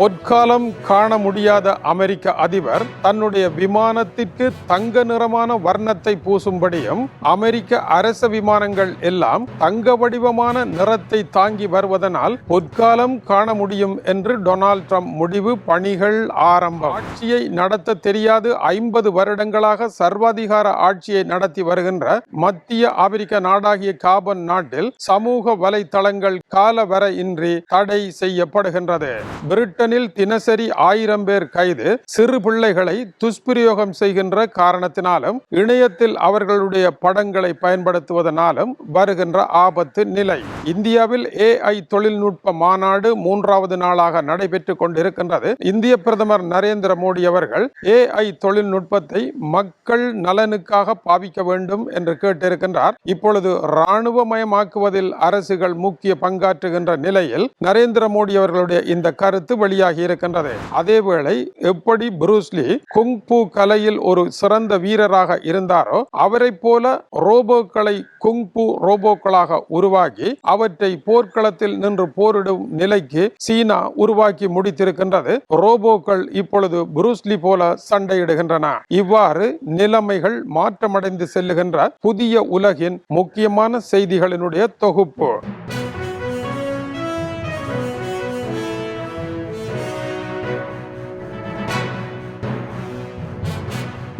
பொற்காலம் காண முடியாத அமெரிக்க அதிபர் தன்னுடைய விமானத்திற்கு தங்க நிறமான வர்ணத்தை பூசும்படியும் அமெரிக்க அரச விமானங்கள் எல்லாம் தங்க வடிவமான நிறத்தை தாங்கி வருவதனால் பொற்காலம் காண முடியும் என்று டொனால்ட் ட்ரம்ப் முடிவு பணிகள் ஆரம்பம். ஆட்சியை நடத்த தெரியாது ஐம்பது வருடங்களாக சர்வாதிகார ஆட்சியை நடத்தி வருகின்ற மத்திய ஆப்பிரிக்க நாடாகிய காபன் நாட்டில் சமூக வலைத்தளங்கள் காலவரையின்றி தடை செய்யப்படுகின்றது. பிரிட்டன் லண்டனில் தினசரி ஆயிரம் பேர் கைது சிறு பிள்ளைகளை துஷ்பிரயோகம் செய்கின்ற காரணத்தினாலும் இணையத்தில் அவர்களுடைய படங்களை பயன்படுத்துவதனாலும் வருகின்ற ஆபத்து நிலை. இந்தியாவில் ஏஐ தொழில்நுட்ப மாநாடு மூன்றாவது நாளாக நடைபெற்றுக் கொண்டிருக்கின்றது. இந்திய பிரதமர் நரேந்திர மோடி அவர்கள் ஏஐ தொழில்நுட்பத்தை மக்கள் நலனுக்காக பாவிக்க வேண்டும் என்று கேட்டிருக்கின்றார். இப்பொழுது இராணுவமயமாக்குவதில் அரசுகள் முக்கிய பங்காற்றுகின்ற நிலையில் நரேந்திர மோடி அவர்களுடைய இந்த கருத்து வெளியே வெளியாகி இருக்கின்றது. அதேவேளை எப்படி புரூஸ்லி குங்பூ கலையில் ஒரு சிறந்த வீரராக இருந்தாரோ அவரை போல ரோபோக்களை குங்பூ ரோபோக்களாக உருவாக்கி அவற்றை போர்க்களத்தில் நின்று போரிடும் நிலைக்கு சீனா உருவாக்கி முடித்திருக்கின்றது. ரோபோக்கள் இப்பொழுது புரூஸ்லி போல சண்டையிடுகின்றன. இவ்வாறு நிலைமைகள் மாற்றமடைந்து செல்லுகின்ற புதிய உலகின் முக்கியமான செய்திகளினுடைய தொகுப்பு.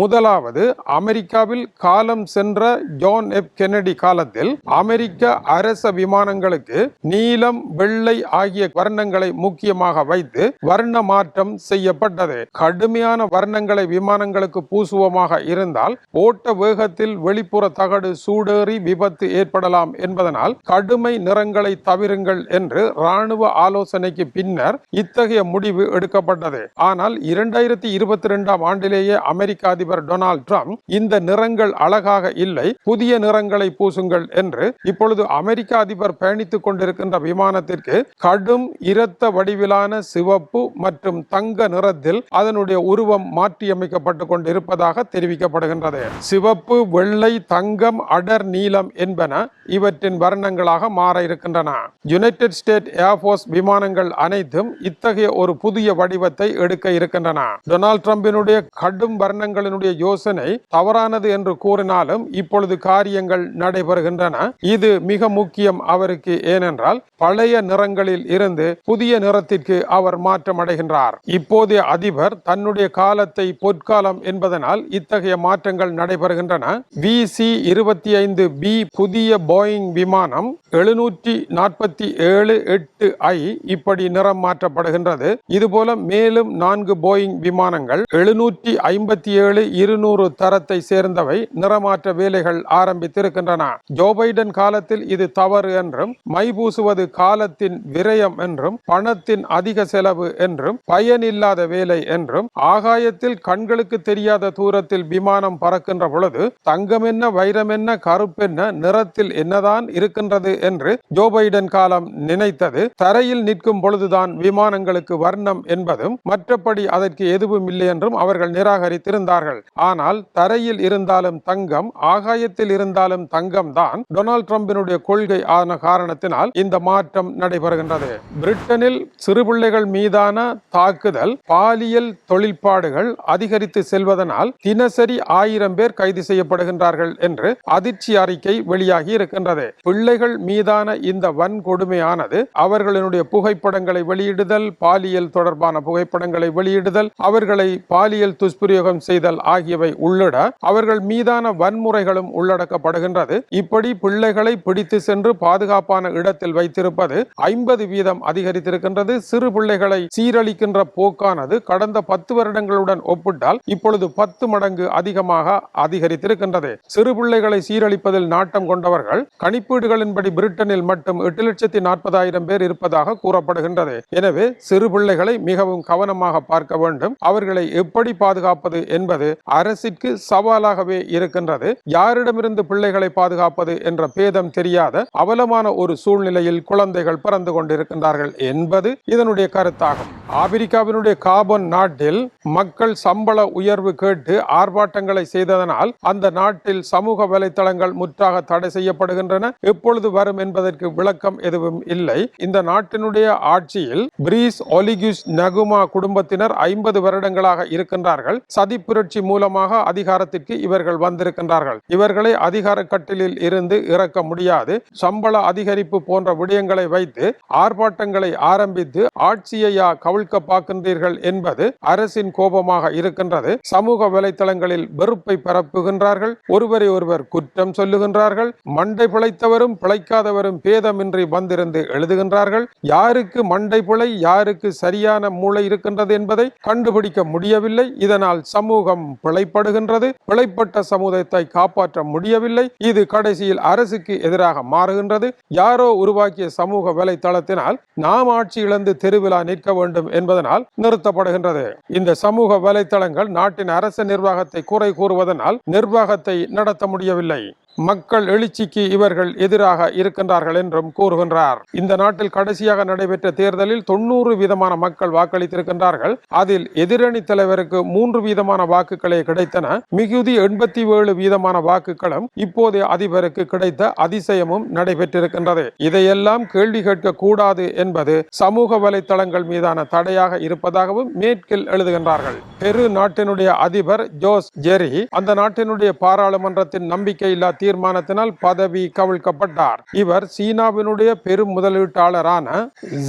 முதலாவது அமெரிக்காவில் காலம் சென்ற ஜான் எப் கென்னடி காலத்தில் அமெரிக்க அரச விமானங்களுக்கு நீலம் வெள்ளை ஆகிய வர்ணங்களை முக்கியமாக வைத்து வர்ண மாற்றம் செய்யப்பட்டது. கடுமையான வர்ணங்களை விமானங்களுக்கு பூசுவமாக இருந்தால் ஓட்ட வேகத்தில் வெளிப்புற தகடு சூடேறி விபத்து ஏற்படலாம் என்பதனால் கடுமை நிறங்களை தவிருங்கள் என்று ராணுவ ஆலோசனைக்கு பின்னர் இத்தகைய முடிவு எடுக்கப்பட்டது. ஆனால் இரண்டாயிரத்தி இருபத்தி இரண்டாம் ஆண்டிலேயே அமெரிக்க அதிபர் டொனால்ட் ட்ரம்ப் இந்த நிறங்கள் அழகாக இல்லை புதிய நிறங்களை பூசுங்கள் என்று இப்பொழுது அமெரிக்க அதிபர் பயணித்துக் கொண்டிருக்கின்ற விமானத்திற்கு கடும் இரத்த வடிவிலான சிவப்பு மற்றும் தங்க நிறத்தில் அதனுடைய உருவம் மாற்றியமைக்கப்பட்டு கொண்டிருப்பதாக தெரிவிக்கப்படுகின்றது. சிவப்பு வெள்ளை தங்கம் அடர் நீலம் என்பன இவற்றின் வர்ணங்களாக மாற இருக்கின்றன. யுனைடெட் ஸ்டேட் ஏர்போர்ஸ் விமானங்கள் அனைத்தும் இத்தகைய ஒரு புதிய வடிவத்தை எடுக்க இருக்கின்றன. டொனால்ட் ட்ரம்பினுடைய கடும் வர்ணங்களின் வர்ணங்களினுடைய யோசனை தவறானது என்று கூறினாலும் இப்பொழுது காரியங்கள் நடைபெறுகின்றன. இது மிக முக்கியம் அவருக்கு ஏனென்றால் பழைய நிறங்களில் இருந்து புதிய நிறத்திற்கு அவர் மாற்றம் அடைகின்றார் இப்போதைய அதிபர் தன்னுடைய காலத்தை பொற்காலம் என்பதனால் இத்தகைய மாற்றங்கள் நடைபெறுகின்றன. வி சி இருபத்தி ஐந்து பி புதிய போயிங் விமானம் எழுநூற்றி நாற்பத்தி ஏழு எட்டு ஐ இப்படி நிறம் மாற்றப்படுகின்றது. இதுபோல மேலும் நான்கு போயிங் விமானங்கள் எழுநூற்றி ஐம்பத்தி ஏழு இருநூறு தரத்தை சேர்ந்தவை நிறமாற்ற வேலைகள் ஆரம்பித்திருக்கின்றன. ஜோ பைடன் காலத்தில் இது தவறு என்றும் மை பூசுவது காலத்தின் விரயம் என்றும் பணத்தின் அதிக செலவு என்றும் பயனில்லாத வேலை என்றும் ஆகாயத்தில் கண்களுக்கு தெரியாத தூரத்தில் விமானம் பறக்கின்ற பொழுது தங்கம் என்ன வைரம் என்ன கருப்பென்ன நிறத்தில் என்னதான் இருக்கின்றது என்று ஜோ பைடன் காலம் நினைத்தது. தரையில் நிற்கும் பொழுதுதான் விமானங்களுக்கு வர்ணம் என்பதும் மற்றபடி அதற்கு எதுவும் இல்லை என்றும் அவர்கள் நிராகரித்திருந்தார்கள். கொண்டார்கள் ஆனால் தரையில் இருந்தாலும் தங்கம் ஆகாயத்தில் இருந்தாலும் தங்கம் தான் டொனால்ட் ட்ரம்பினுடைய கொள்கை ஆன காரணத்தினால் இந்த மாற்றம் நடைபெறுகின்றது. பிரிட்டனில் சிறுபிள்ளைகள் மீதான தாக்குதல் பாலியல் தொழில்பாடுகள் அதிகரித்து செல்வதனால் தினசரி ஆயிரம் பேர் கைது செய்யப்படுகின்றார்கள் என்று அதிர்ச்சி அறிக்கை வெளியாகி இருக்கின்றது. பிள்ளைகள் மீதான இந்த வன்கொடுமையானது அவர்களினுடைய புகைப்படங்களை வெளியிடுதல் பாலியல் தொடர்பான புகைப்படங்களை வெளியிடுதல் அவர்களை பாலியல் துஷ்பிரயோகம் செய்தல் ஆகியவை உள்ளிட அவர்கள் மீதான வன்முறைகளும் உள்ளடக்கப்படுகின்றது. இப்படி பிள்ளைகளை பிடித்து சென்று பாதுகாப்பான இடத்தில் வைத்திருப்பது ஐம்பது வீதம் அதிகரித்திருக்கின்றது. சிறு பிள்ளைகளை சீரழிக்கின்ற போக்கானது கடந்த பத்து வருடங்களுடன் ஒப்பிட்டால் இப்பொழுது பத்து மடங்கு அதிகமாக அதிகரித்திருக்கின்றது. சிறு பிள்ளைகளை சீரழிப்பதில் நாட்டம் கொண்டவர்கள் கணிப்பீடுகளின்படி பிரிட்டனில் மட்டும் எட்டு லட்சத்தி நாற்பதாயிரம் பேர் இருப்பதாக கூறப்படுகின்றது. எனவே சிறு பிள்ளைகளை மிகவும் கவனமாக பார்க்க வேண்டும். அவர்களை எப்படி பாதுகாப்பது என்பது அரசிற்கு சவாலாகவே இருக்கின்றது. யாரிடமிருந்து பிள்ளைகளை பாதுகாப்பது என்ற பேதம் தெரியாத அவலமான ஒரு சூழ்நிலையில் குழந்தைகள் பிறந்து கொண்டிருக்கின்றார்கள் என்பது இதனுடைய கருத்தாகும். ஆப்பிரிக்காவினுடைய காபன் நாட்டில் மக்கள் சம்பள உயர்வு கேட்டு ஆர்ப்பாட்டங்களை செய்ததனால் அந்த நாட்டில் சமூக வலைத்தளங்கள் முற்றாக தடை செய்யப்படுகின்றன. எப்பொழுது வரும் என்பதற்கு விளக்கம் எதுவும் இல்லை. இந்த நாட்டினுடைய ஆட்சியில் பிரீஸ் ஒலிகிஸ் நகுமா குடும்பத்தினர் ஐம்பது வருடங்களாக இருக்கின்றார்கள். சதி புரட்சி மூலமாக அதிகாரத்திற்கு இவர்கள் வந்திருக்கின்றார்கள். இவர்களை அதிகார கட்டிலில் இருந்து இறக்க முடியாது. சம்பள அதிகரிப்பு போன்ற விடயங்களை வைத்து ஆர்ப்பாட்டங்களை ஆரம்பித்து ஆட்சியையா கவிழ்க்க பார்க்கின்றீர்கள் என்பது அரசின் கோபமாக இருக்கின்றது. சமூக வலைத்தளங்களில் வெறுப்பை பரப்புகின்றார்கள். ஒருவரை ஒருவர் குற்றம் சொல்லுகின்றார்கள். மண்டை பிழைத்தவரும் பிழைக்காதவரும் பேதமின்றி வந்திருந்து எழுதுகின்றார்கள். யாருக்கு மண்டை பிழை யாருக்கு சரியான மூளை இருக்கின்றது என்பதை கண்டுபிடிக்க முடியவில்லை. இதனால் சமூகம் பிழைப்படுகின்றது. பிழைப்பட்ட சமுதாயத்தை காப்பாற்ற முடியவில்லை. இது கடைசியில் அரசுக்கு எதிராக மாறுகின்றது. யாரோ உருவாக்கிய சமூக வலைத்தளத்தினால் நாம் ஆட்சி இழந்து தெருவிழா நிற்க வேண்டும் என்பதனால் நிறுத்தப்படுகின்றது. இந்த சமூக வலைத்தளங்கள் நாட்டின் அரச நிர்வாகத்தை குறை கூறுவதனால் நிர்வாகத்தை நடத்த முடியவில்லை. மக்கள் எழுச்சிக்கு இவர்கள் எதிராக இருக்கின்றார்கள் என்றும் கூறுகின்றார். இந்த நாட்டில் கடைசியாக நடைபெற்ற தேர்தலில் தொண்ணூறு வீதமான மக்கள் வாக்களித்திருக்கின்றார்கள். அதில் எதிரணி தலைவருக்கு மூன்று வீதமான வாக்குகளே கிடைத்தன. மிகுதி எண்பத்தி ஏழு வீதமான வாக்குகளும் இப்போதைய அதிபருக்கு கிடைத்த அதிசயமும் நடைபெற்றிருக்கின்றது. இதையெல்லாம் கேள்வி கேட்க கூடாது என்பது சமூக வலைத்தளங்கள் மீதான தடையாக இருப்பதாகவும் மேற்கில் எழுதுகின்றார்கள். பெரு நாட்டினுடைய அதிபர் ஜோஸ் ஜெரி அந்த நாட்டினுடைய பாராளுமன்றத்தின் நம்பிக்கையில்லா தீர்மானத்தினால் பதவி கவிழ்க்கப்பட்டார். இவர் சீனாவினுடைய பெரும் முதலீட்டாளரான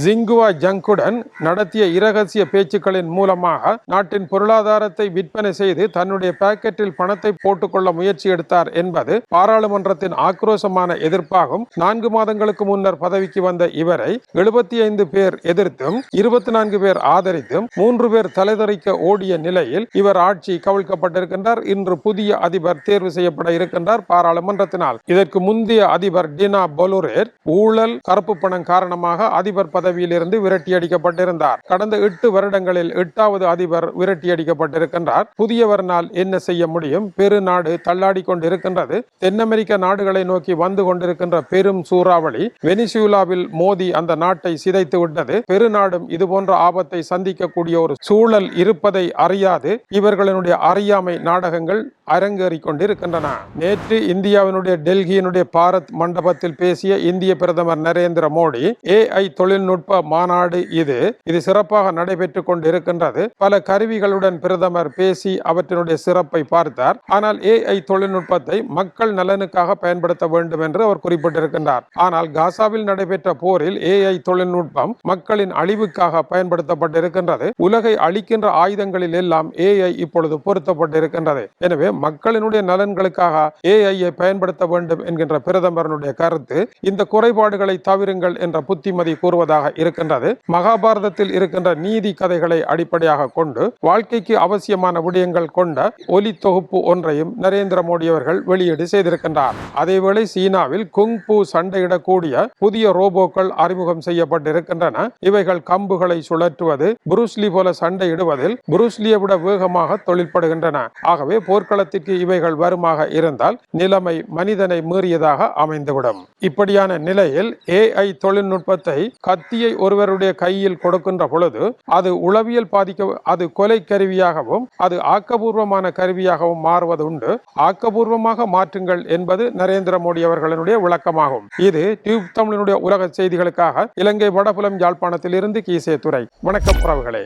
ஜிங்குவா ஜங்குடன் நடத்திய இரகசிய பேச்சுக்களின் மூலமாக நாட்டின் பொருளாதாரத்தை விற்பனை செய்து தன்னுடைய பாக்கெட்டில் பணத்தை போட்டுக்கொள்ள முயற்சி எடுத்தார் என்பது பாராளுமன்றத்தின் ஆக்ரோஷமான எதிர்ப்பாகும். நான்கு மாதங்களுக்கு முன்னர் பதவிக்கு வந்த இவரை எழுபத்தி ஐந்து பேர் எதிர்த்தும் இருபத்தி நான்கு பேர் ஆதரித்தும் மூன்று பேர் தலைதறிக்க ஓடிய நிலையில் இவர் ஆட்சி கவிழ்க்கப்பட்டிருக்கின்றார். இன்று புதிய அதிபர் தேர்வு செய்யப்பட இருக்கின்றார். பாராளுமன்ற பாராளுமன்றத்தினால் இதற்கு முந்தைய அதிபர் டினா பொலுரேர் ஊழல் கருப்பு பணம் காரணமாக அதிபர் பதவியிலிருந்து விரட்டியடிக்கப்பட்டிருந்தார் கடந்த எட்டு வருடங்களில் எட்டாவது அதிபர் விரட்டியடிக்கப்பட்டிருக்கின்றார் புதியவர்னால் என்ன செய்ய முடியும்? பெரு நாடு தள்ளாடி கொண்டிருக்கின்றது. தென் அமெரிக்க நாடுகளை நோக்கி வந்து கொண்டிருக்கின்ற பெரும் சூறாவளி வெனிசுலாவில் மோதி அந்த நாட்டை சிதைத்து விட்டது. பெருநாடும் இதுபோன்ற ஆபத்தை சந்திக்கக்கூடிய ஒரு சூழல் இருப்பதை அறியாது. இவர்களினுடைய அறியாமை நாடகங்கள் அரங்கேறிக் கொண்டிருக்கின்றன. நேற்று இந்தியாவினுடைய டெல்லியினுடைய பாரத் மண்டபத்தில் பேசிய இந்திய பிரதமர் நரேந்திர மோடி ஏஐ தொழில்நுட்ப மாநாடு இது. இது சிறப்பாக நடைபெற்றுக் கொண்டிருக்கின்றது. பல கருவிகளுடன் பிரதமர் பேசி அவற்றினுடைய சிறப்பை பார்த்தார். ஆனால் ஏஐ தொழில்நுட்பத்தை மக்கள் நலனுக்காக பயன்படுத்த வேண்டும் என்று அவர் குறிப்பிட்டிருக்கின்றார். ஆனால் காசாவில் நடைபெற்ற போரில் ஏஐ தொழில்நுட்பம் மக்களின் அழிவுக்காக பயன்படுத்தப்பட்டிருக்கின்றது. உலகை அழிக்கின்ற ஆயுதங்களில் எல்லாம் ஏஐ இப்பொழுது பொருத்தப்பட்டிருக்கின்றது. எனவே மக்களினுடைய நலன்களுக்காக ஏஐயை பயன்படுத்த வேண்டும் என்கின்ற பிரதமரனுடைய கருத்து இந்த குறைபாடுகளை தவிருங்கள் என்ற புத்திமதி கூறுவதாக இருக்கின்றது. மகாபாரதத்தில் இருக்கின்ற நீதி கதைகளை அடிப்படையாக கொண்டு வாழ்க்கைக்கு அவசியமான விடயங்கள் கொண்ட ஒலி தொகுப்பு ஒன்றையும் நரேந்திர மோடி அவர்கள் வெளியீடு செய்திருக்கின்றார். அதேவேளை சீனாவில் குங்பூ சண்டையிடக்கூடிய புதிய ரோபோக்கள் அறிமுகம் செய்யப்பட்டிருக்கின்றன. இவைகள் கம்புகளை சுழற்றுவது புருஸ்லி போல சண்டையிடுவதில் புருஸ்லியை விட வேகமாக தொழில்படுகின்றன. ஆகவே போர்க்களத்திற்கு இவைகள் வருமாக இருந்தால் நிலைமை மனிதனை மீறியதாக அமைந்துவிடும். இப்படியான நிலையில் ஏஐ தொழில்நுட்பத்தை கத்தியை ஒருவருடைய கையில் கொடுக்கின்ற பொழுது அது உளவியல் பாதிக்க அது கொலை கருவியாகவும் அது ஆக்கபூர்வமான கருவியாகவும் மாறுவது உண்டு. ஆக்கபூர்வமாக மாற்றுங்கள் என்பது நரேந்திர மோடி அவர்களினுடைய விளக்கமாகும். இது டியூப் தமிழனுடைய உலக செய்திகளுக்காக இலங்கை வடபுலம் யாழ்ப்பாணத்தில் இருந்து கீசே துறை வணக்கம் உறவுகளே.